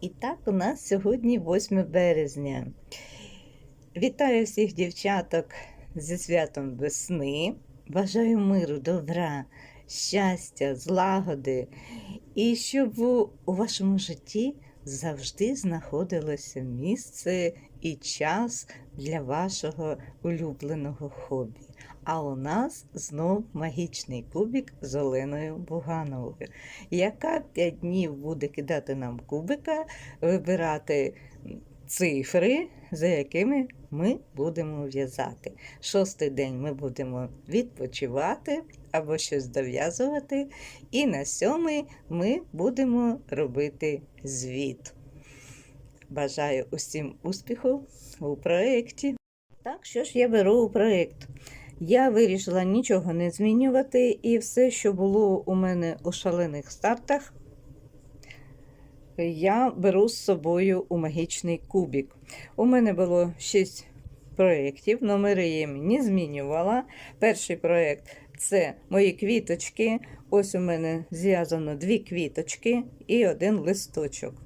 І так, у нас сьогодні 8 березня. Вітаю всіх дівчаток зі святом весни. Бажаю миру, добра, щастя, злагоди. І щоб у вашому житті завжди знаходилося місце і час для вашого улюбленого хобі. А у нас знов магічний кубик з Оленою Бугановою, яка 5 днів буде кидати нам кубика, вибирати цифри, за якими ми будемо в'язати. Шостий день ми будемо відпочивати або щось дов'язувати. І на сьомий ми будемо робити звіт. Бажаю усім успіху у проєкті. Так, що ж я беру у проєкт? Я вирішила нічого не змінювати, і все, що було у мене у шалених стартах, я беру з собою у магічний кубік. У мене було 6 проєктів, номери я не змінювала. Перший проєкт це мої квіточки. Ось у мене зв'язано дві квіточки і один листочок.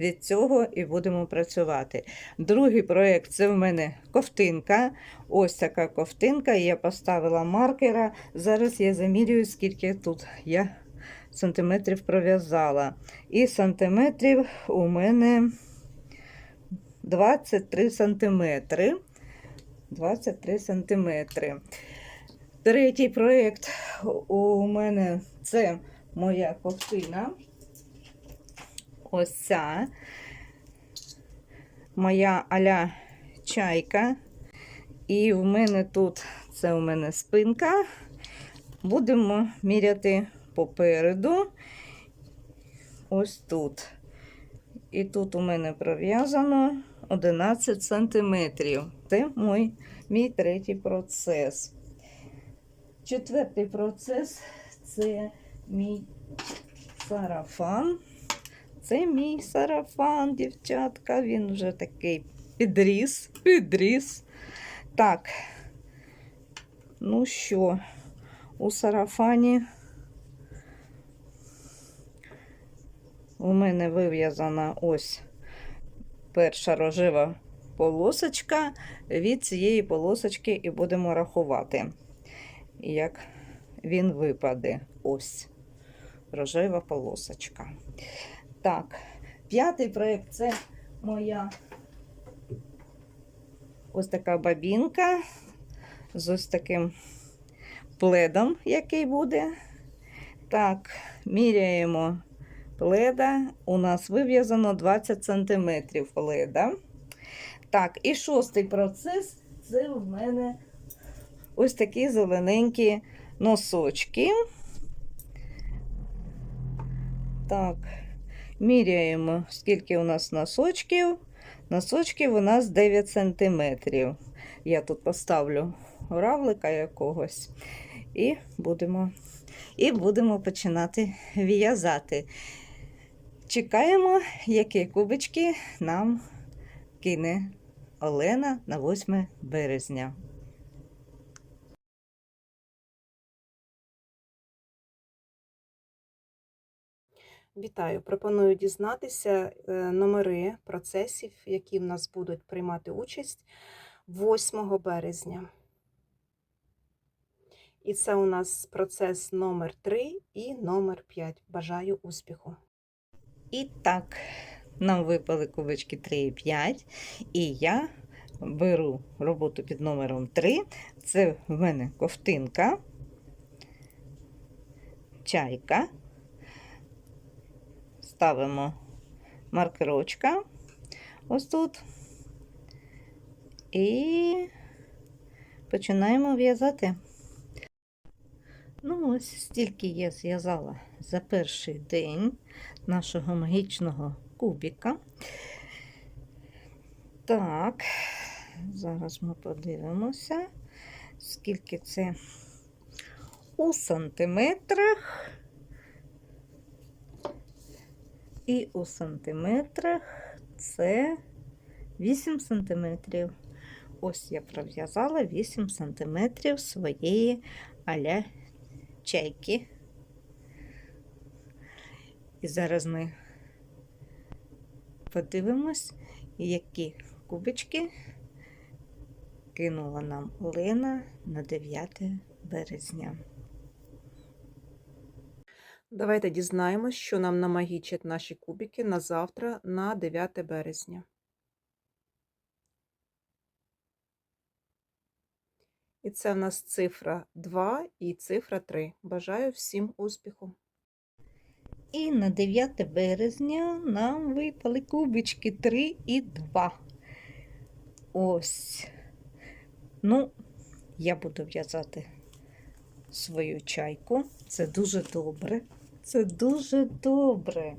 Від цього і будемо працювати. Другий проєкт це в мене ковтинка. Ось така ковтинка. Я поставила маркера. Зараз я замірюю, скільки тут я сантиметрів пров'язала. І сантиметрів у мене 23 сантиметри. 23 сантиметри. Третій проєкт у мене це моя ковтина. Ось ця моя аля чайка. І в мене тут це у мене спинка. Будемо міряти попереду. Ось тут. І тут у мене пров'язано 11 сантиметрів. Це мій, мій третій процес. Четвертий процес це мій сарафан. Це мій сарафан, дівчатка. Він вже такий підріс, підріс. Так, ну що, у сарафані у мене вив'язана ось перша рожева полосочка. Від цієї полосочки і будемо рахувати, як він випаде. Ось рожева полосочка. Так, п'ятий проєкт це моя ось така бабінка з ось таким пледом, який буде. Так, міряємо пледа. У нас вив'язано 20 см пледа. Так, і шостий процес це в мене ось такі зелененькі носочки. Так, міряємо, скільки у нас носочків. Носочків у нас 9 см. Я тут поставлю равлика якогось. І будемо, і будемо починати в'язати. Чекаємо, які кубочки нам кине Олена на 8 березня. Вітаю! Пропоную дізнатися е, номери процесів, які в нас будуть приймати участь 8 березня. І це у нас процес номер 3 і номер 5. Бажаю успіху! І так, нам випали кубочки 3 і 5. І я беру роботу під номером 3. Це в мене ковтинка, чайка. Ставимо маркерочка ось тут. І починаємо в'язати. Ну, ось стільки я зв'язала за перший день нашого магічного кубіка. Так, зараз ми подивимося, скільки це у сантиметрах. І у сантиметрах це 8 сантиметрів. Ось я пров'язала 8 сантиметрів своєї аля чайки. І зараз ми Подивимось, які кубички кинула нам Олена на 9 березня. Давайте дізнаємось, що нам намагічать наші кубики на завтра, на 9 березня. І це в нас цифра 2 і цифра 3. Бажаю всім успіху! І на 9 березня нам випали кубички 3 і 2. Ось. Ну, я буду в'язати свою чайку. Це дуже добре. Це дуже добре.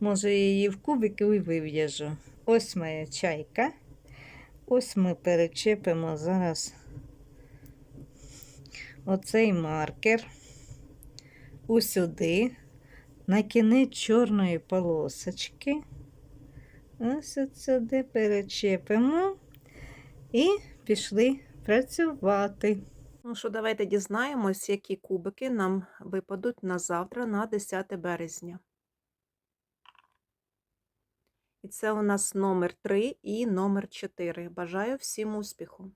Може, я її в кубики і вив'яжу. Ось моя чайка. Ось ми перечепимо зараз оцей маркер усюди, на кінець чорної полосочки. Ось от сюди перечепимо і пішли працювати. Ну що, давайте дізнаємось, які кубики нам випадуть на завтра, на 10 березня. І це у нас номер 3 і номер 4. Бажаю всім успіху!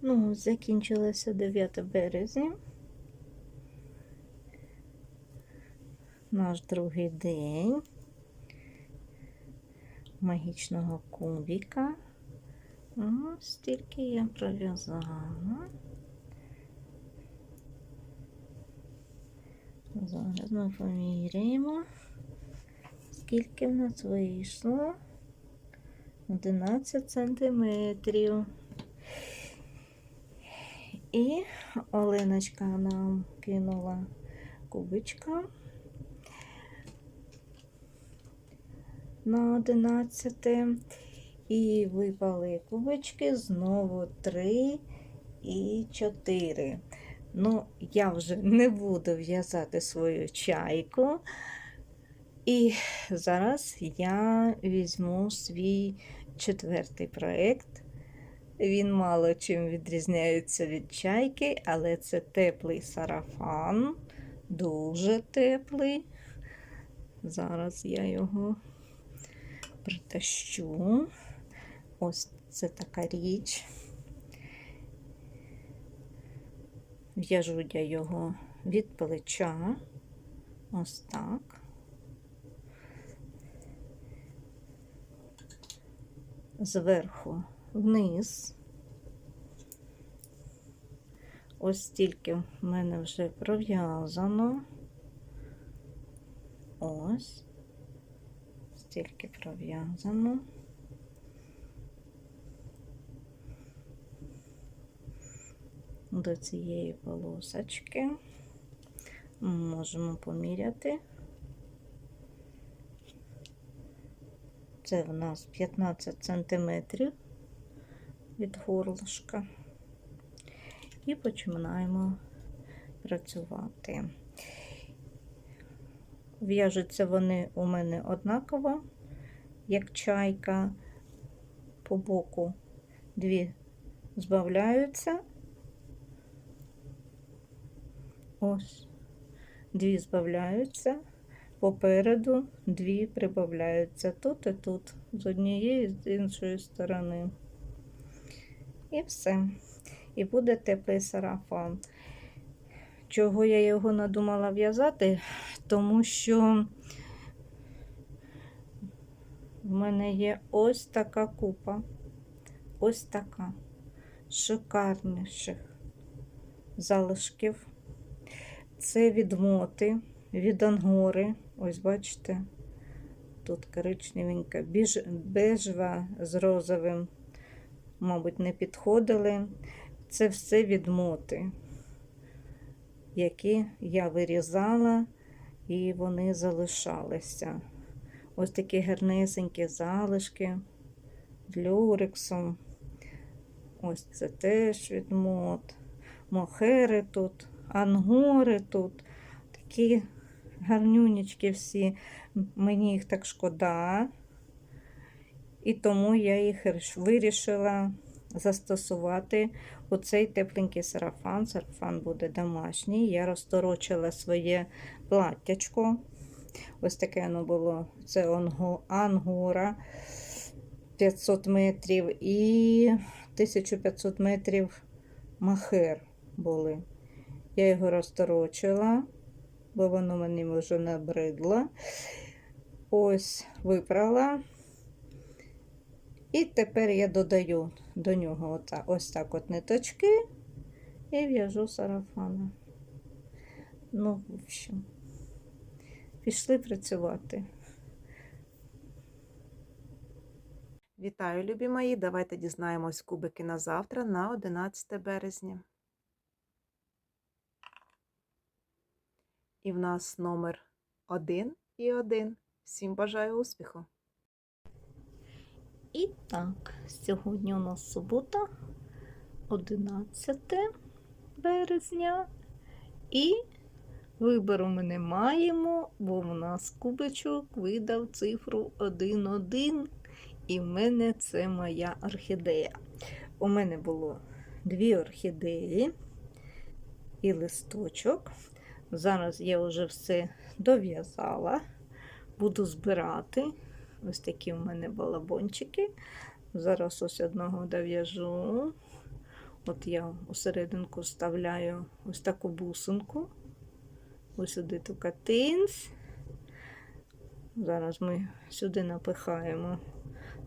Ну, закінчилося 9 березня. Наш другий день магічного кубіка. Ось стільки я пров'язала. Зараз ми поміряємо, скільки в нас вийшло. 11 сантиметрів. І Оленочка нам кинула кубичка на 11. І випали кубички знову 3 і 4. Ну, я вже не буду в'язати свою чайку. І зараз я візьму свій четвертий проєкт. Він мало чим відрізняється від чайки, але це теплий сарафан, дуже теплий. Зараз я його притащу. Ось це така річ. В'яжу я його від плеча. Ось так. Зверху вниз. Ось стільки в мене вже пров'язано. Ось. Стільки пров'язано. До цієї полосочки можемо поміряти. Це в нас 15 сантиметрів від горлышка. І починаємо працювати. В'яжуться вони у мене однаково, як чайка, по боку дві збавляються. Ось, дві збавляються, попереду дві прибавляються тут і тут, з однієї і з іншої сторони. І все. І буде теплий сарафан. Чого я його надумала в'язати? Тому що в мене є ось така купа, ось така шикарніших залишків. Це від моти, від ангори. Ось бачите, тут коричневенька, біж, бежева з розовим, мабуть, не підходили. Це все від моти, які я вирізала, і вони залишалися. Ось такі гарнесенькі залишки люрексом. Ось це теж від мод. Мохери тут, ангори тут. Такі гарнюнічки всі. Мені їх так шкода. І тому я їх вирішила застосувати оцей тепленький сарафан. Сарафан буде домашній. Я розторочила своє платтячко. Ось таке воно було. Це ангора 500 метрів і 1500 метрів махер були. Я його розторочила, бо воно мені вже набридло. Ось випрала. І тепер я додаю до нього ота- ось так от ниточки і в'яжу сарафана. Ну, в общем, пішли працювати. Вітаю, любі мої! Давайте дізнаємось кубики на завтра на 11 березня. І в нас номер 1 і 1. Всім бажаю успіху! І так, сьогодні у нас субота, 11 березня. І вибору ми не маємо, бо в нас кубичок видав цифру 1-1. І в мене це моя орхідея. У мене було дві орхідеї і листочок. Зараз я вже все дов'язала, буду збирати. Ось такі в мене балабончики. Зараз ось одного дов'яжу. От я усерединку вставляю ось таку бусинку. Ось сюди ту тинць. Зараз ми сюди напихаємо.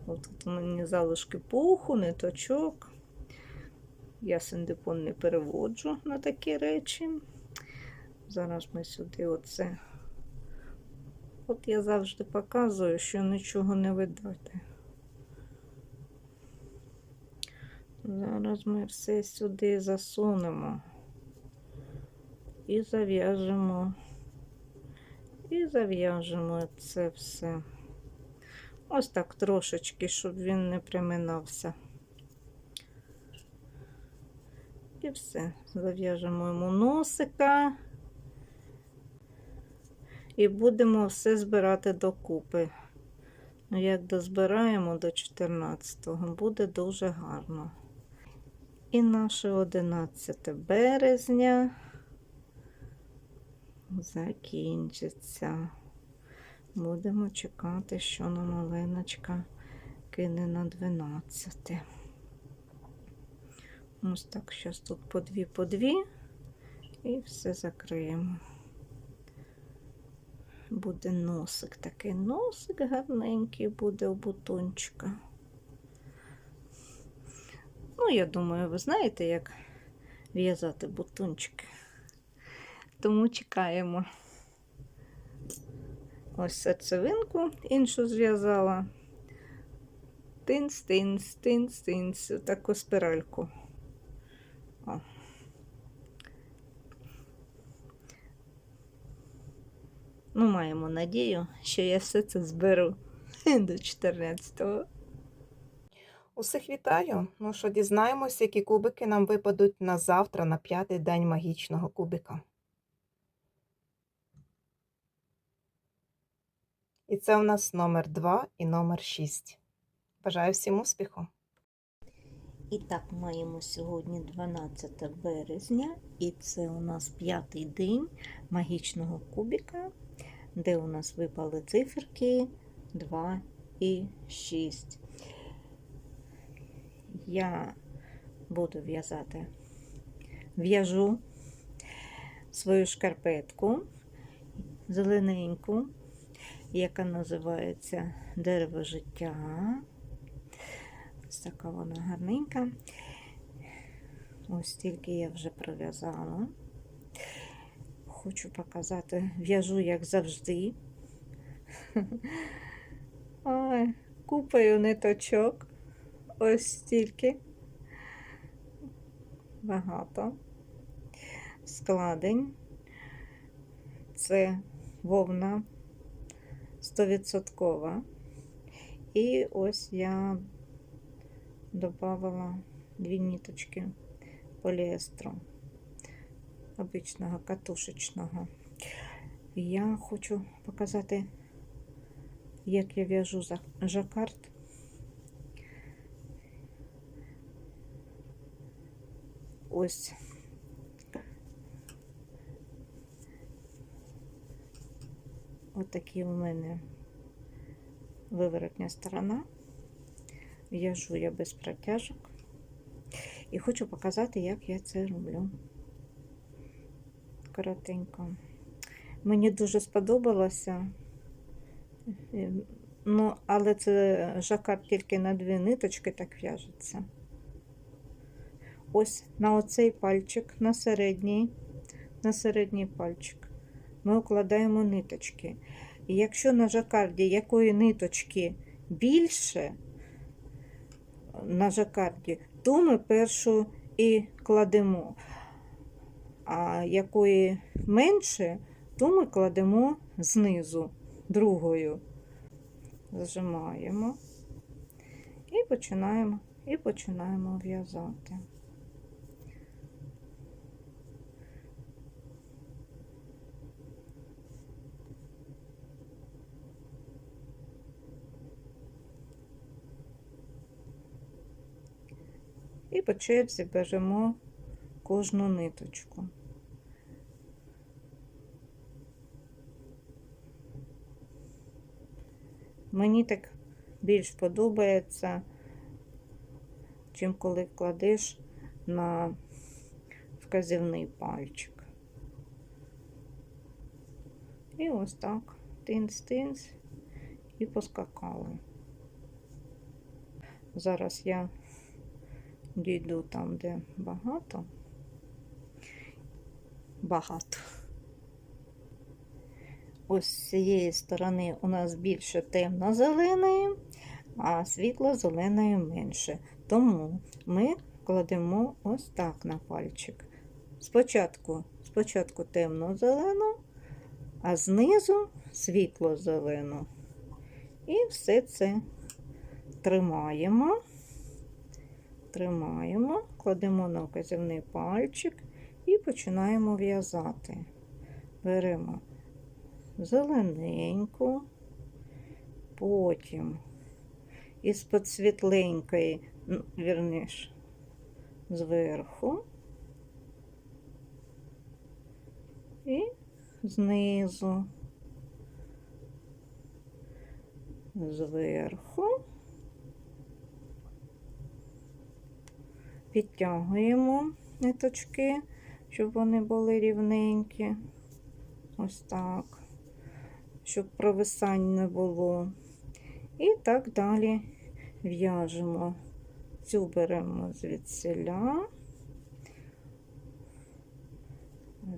Ось тут у мене залишки пуху, ниточок. Я синдипон не переводжу на такі речі. Зараз ми сюди оце От я завжди показую, що нічого не видати. Зараз ми все сюди засунемо і зав'яжемо, і зав'яжемо це все. Ось так трошечки, щоб він не приминався. І все. Зав'яжемо йому носика і будемо все збирати докупи. Ну, як дозбираємо до 14-го, буде дуже гарно. І наше 11 березня закінчиться. Будемо чекати, що нам малиночка кине на 12. Ось так, зараз тут по дві, по дві, і все закриємо буде носик такий. Носик гарненький буде у бутончика. Ну, я думаю, ви знаєте, як в'язати бутончики. Тому чекаємо. Ось серцевинку іншу зв'язала. Тинц, тинц, тинц, тинц, таку спиральку. О. Ну, маємо надію, що я все це зберу до 14-го. Усіх вітаю! Ну що, дізнаємося, які кубики нам випадуть на завтра, на п'ятий день магічного кубика. І це у нас номер 2 і номер 6. Бажаю всім успіху! І так, маємо сьогодні 12 березня, і це у нас п'ятий день магічного кубика, де у нас випали циферки 2 і 6. Я буду в'язати, в'яжу свою шкарпетку зелененьку, яка називається Дерево життя. Ось така вона гарненька. Ось тільки я вже пров'язала. Хочу показати, в'яжу, як завжди. Ой, купаю ниточок. Ось стільки. Багато. Складень. Це вовна 100%. І ось я добавила дві ниточки поліестру обичного катушечного. Я хочу показати, як я в'яжу жакард. ось отакі у мене виворотня сторона. В'яжу я без протяжок. І хочу показати, як я це роблю. Коротенько. Мені дуже сподобалося. Е, Ну, але це жакард тільки на дві ниточки так в'яжеться. Ось на оцей пальчик, на середній, на середній пальчик ми укладаємо ниточки. І якщо на жакарді якої ниточки більше на жакарді, то ми першу і кладемо. А якої менше, то ми кладемо знизу другою. Зажимаємо і починаємо, і починаємо в'язати. І по черзі беремо кожну ниточку. Мені так більш подобається, чим коли вкладеш на вказівний пальчик. І ось так тинц-тинц і поскакали. Зараз я дійду там, де багато. Багато. Ось з цієї сторони у нас більше темно-зеленої, а світло-зеленої менше. Тому ми кладемо ось так на пальчик. Спочатку, спочатку темно-зелену, а знизу світло-зелену. І все це тримаємо, тримаємо, кладемо на вказівний пальчик і починаємо в'язати. Беремо зелененьку, потім із-під світленької, ну, вірніш, зверху і знизу, зверху, підтягуємо ниточки, щоб вони були рівненькі. Ось так щоб провисань не було. І так далі в'яжемо. Цю беремо звідсіля,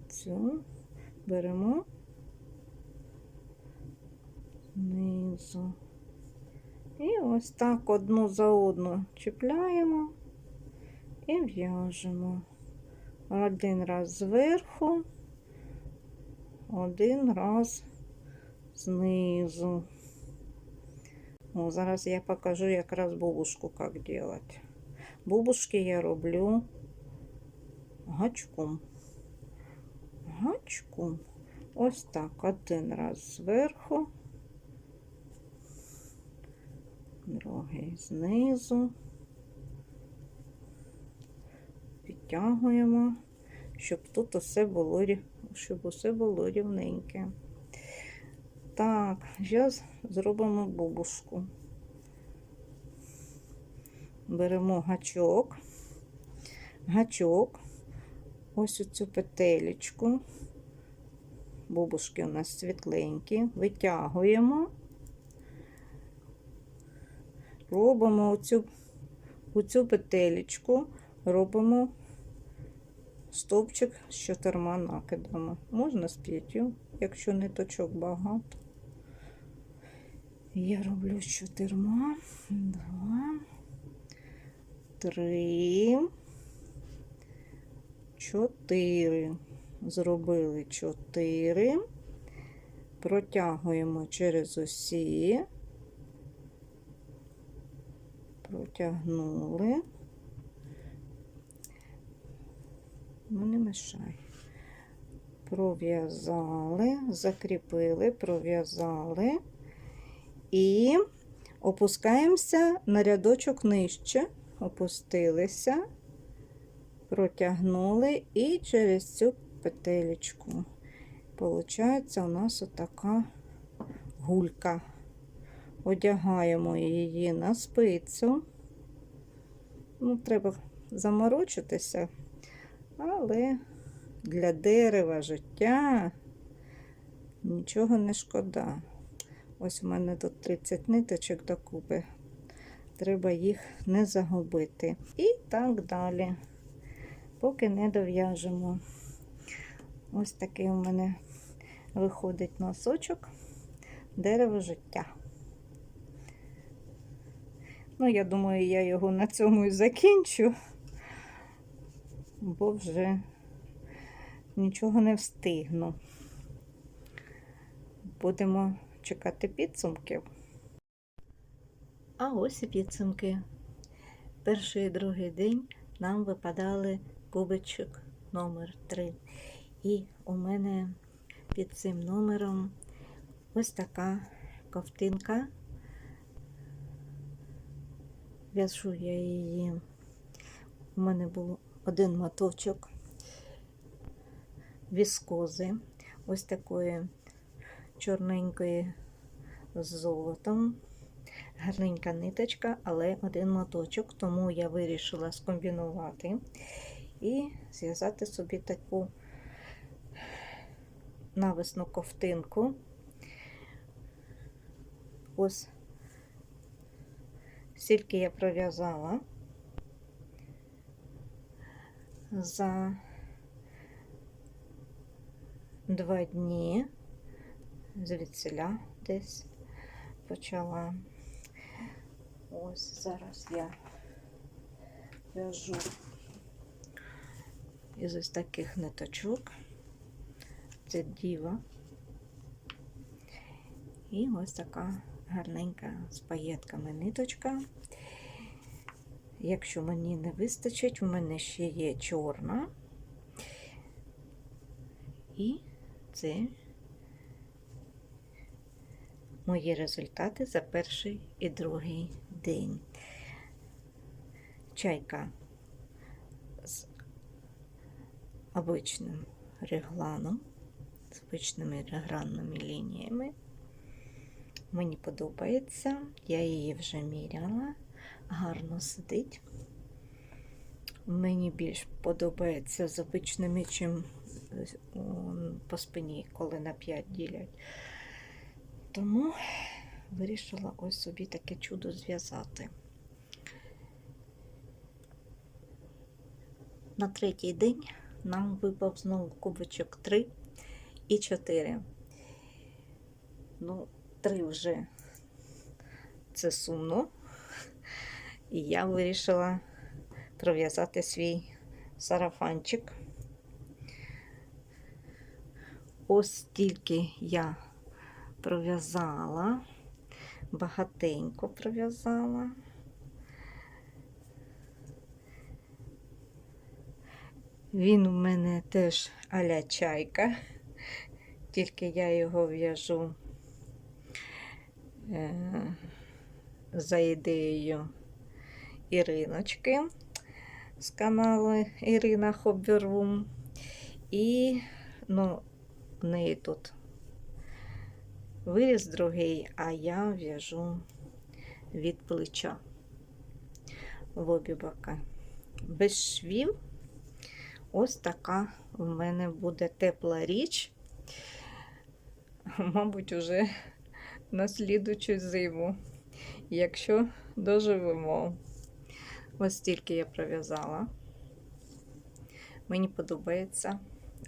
цю беремо знизу. І ось так одну за одну чіпляємо і в'яжемо. Один раз зверху, один раз знизу. О, зараз я покажу якраз бубушку, як делать. Бубушки я роблю гачком. Гачком. Ось так. Один раз зверху, другий знизу. Підтягуємо, щоб тут усе було, щоб усе було рівненьке. Так, зараз зробимо бубушку. Беремо гачок, гачок, ось оцю петелечку. Бубушки у нас світленькі, витягуємо, робимо оцю, оцю петелечку, робимо стовпчик з чотирма накидами. Можна з п'ятью, якщо ниточок багато. Я роблю з чотирма, два, три, чотири. Зробили чотири, протягуємо через усі, протягнули. Ну, не мешай. Пров'язали, закріпили, пров'язали і опускаємося на рядочок нижче, опустилися, протягнули і через цю петелечку. Получається у нас отака гулька. Одягаємо її на спицю. Ну, треба заморочитися, але для дерева життя нічого не шкода. Ось у мене тут 30 ниточок докупи. Треба їх не загубити. І так далі, поки не дов'яжемо. Ось такий у мене виходить носочок дерево життя. Ну, я думаю, я його на цьому і закінчу, бо вже нічого не встигну. Будемо чекати підсумків. А ось і підсумки. Перший і другий день нам випадали кубичок номер 3. І у мене під цим номером ось така ковтинка. В'яжу я її. У мене був один моточок віскози, ось такої чорненької з золотом. Гарненька ниточка, але один моточок, тому я вирішила скомбінувати і зв'язати собі таку навесну ковтинку. Ось стільки я пров'язала за два дні звідсіля десь почала. Ось зараз я в'яжу із ось таких ниточок. Це діва. І ось така гарненька з паєтками ниточка. Якщо мені не вистачить, у мене ще є чорна. І це мої результати за перший і другий день. Чайка з обичним регланом, з обичними регранними лініями. Мені подобається, я її вже міряла, гарно сидить. Мені більш подобається з обичними, чим по спині, коли на 5 ділять. Тому вирішила ось собі таке чудо зв'язати. На третій день нам випав знову кубочок 3 і 4. Ну, 3 вже це сумно. І я вирішила пров'язати свій сарафанчик. Ось тільки я пров'язала, багатенько пров'язала. Він у мене теж аля чайка, тільки я його в'яжу е, за ідеєю Іриночки з каналу Ірина Хоббервум. І ну, в неї тут виріз другий, а я в'яжу від плеча в обі бока. Без швів. Ось така в мене буде тепла річ. Мабуть, уже на слідучу зиму, якщо доживемо. Ось стільки я пров'язала. Мені подобається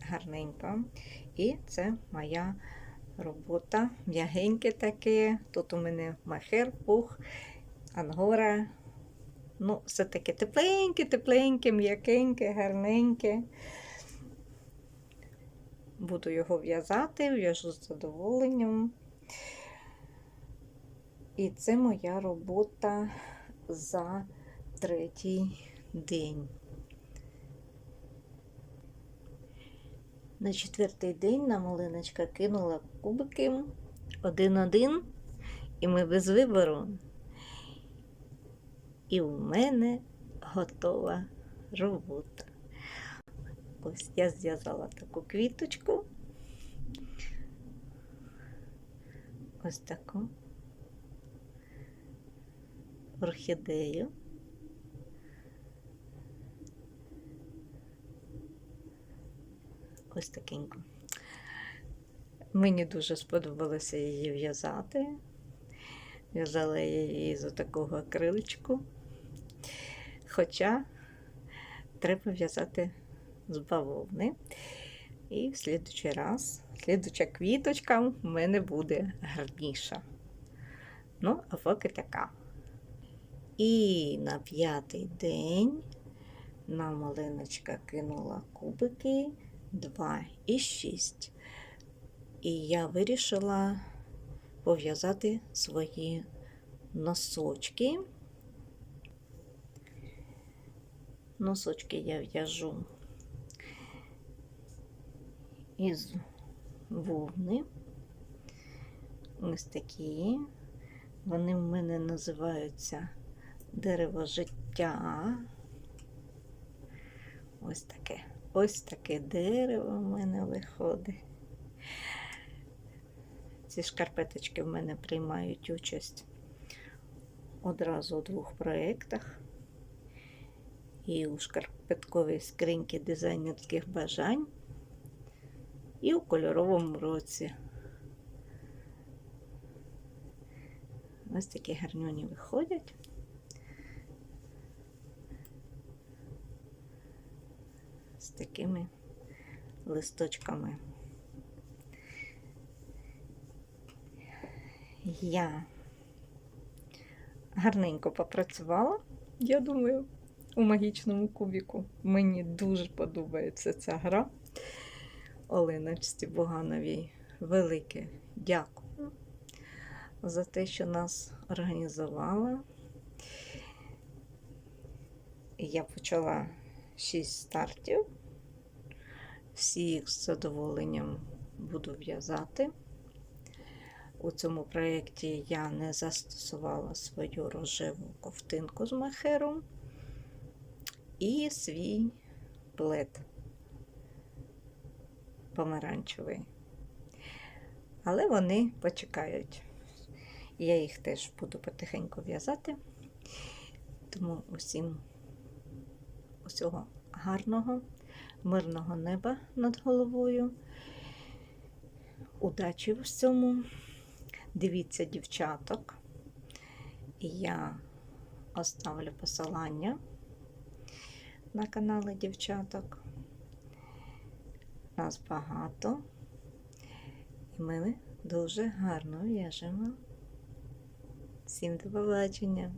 гарненько. І це моя робота. М'ягеньке таке. Тут у мене махер, пух, ангора. Ну, все таке тепленьке, тепленьке, м'якеньке, гарненьке. Буду його в'язати, в'яжу з задоволенням. І це моя робота за третій день. На четвертий день нам Оленочка кинула кубики один-один, і ми без вибору. І у мене готова робота. Ось я зв'язала таку квіточку. Ось таку орхідею. Ось такеньку. Мені дуже сподобалося її в'язати. В'язала я її з такого акриличку. Хоча треба в'язати з бавовни. І в слідучий раз, слідуча квіточка в мене буде гарніша. Ну, а поки така. І на п'ятий день нам малиночка кинула кубики 2 і 6. І я вирішила пов'язати свої носочки. Носочки я в'яжу із вовни. Ось такі. Вони в мене називаються дерево життя. Ось таке. Ось таке дерево в мене виходить. Ці шкарпеточки в мене приймають участь одразу у двох проєктах. І у шкарпетковій скриньці дизайнерських бажань, і у кольоровому році. Ось такі гарнюні виходять. З такими листочками. Я гарненько попрацювала, я думаю, у магічному кубіку. Мені дуже подобається ця гра. Олиночці Бугановій велике дякую за те, що нас організувала. Я почала шість стартів. Всі їх з задоволенням буду в'язати. У цьому проєкті я не застосувала свою рожеву ковтинку з махером і свій плед помаранчевий. Але вони почекають. Я їх теж буду потихеньку в'язати. Тому усім усього гарного, мирного неба над головою. Удачі в всьому. Дивіться дівчаток. Я оставлю посилання на канали дівчаток. Нас багато. І ми дуже гарно в'яжемо. Всім до побачення!